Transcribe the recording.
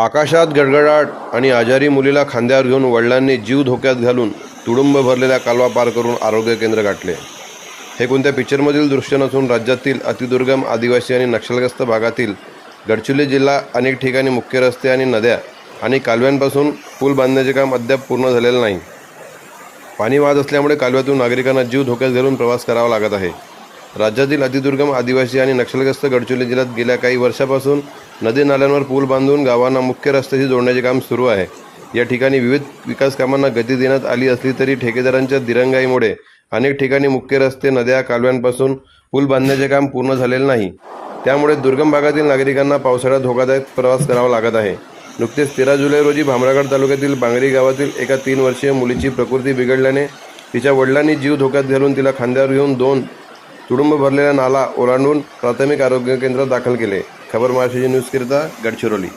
आकाशात गडगडाट आणि आजारी मुलीला खांद्यावर घेऊन वडिलांनी जीव धोक्यात घालून तुडुंब भरलेल्या कालवा पार करून आरोग्य केंद्र गाठले. हे कोणत्या पिक्चरमधील दृश्य नसून राज्यातील अतिदुर्गम आदिवासी आणि नक्षलग्रस्त भागातील गडचिरोली जिल्हा अनेक ठिकाणी मुख्य रस्ते आणि नद्या आणि कालव्यांपासून पूल बांधण्याचे काम अद्याप पूर्ण झालेलं नाही. पाणी वाहत असल्यामुळे कालव्यातून नागरिकांना जीव धोक्यात घालून प्रवास करावा लागत आहे. राज्यातील अतिदुर्गम आदिवासी आणि नक्षलग्रस्त गडचिरोली जिल्ह्यात गेल्या काही वर्षापासून नदी नाल्यांवर पूल बांधून गावांना मुख्य रस्त्याशी जोडण्याचे काम सुरू आहे. या ठिकाणी विविध विकास कामांना गती देण्यात आली असली तरी ठेकेदारांच्या दिरंगाईमुळे अनेक ठिकाणी मुख्य रस्ते नद्या कालव्यांपासून पूल बांधण्याचे काम पूर्ण झालेले नाही. त्यामुळे दुर्गम भागातील नागरिकांना पावसाळ्यात धोकादायक प्रवास करावा लागत आहे. नुकतेच तेरा जुलै रोजी भामरागड तालुक्यातील बांगरी गावातील एका तीन वर्षीय मुलीची प्रकृती बिघडल्याने तिच्या वडिलांनी जीव धोक्यात घालून तिला खांद्यावर घेऊन दोन तुडुंब भरलेला नाला ओलांडून प्राथमिक आरोग्य केंद्रात दाखल केले. खबर महाराष्ट्राची न्यूजकरिता गडचिरोली.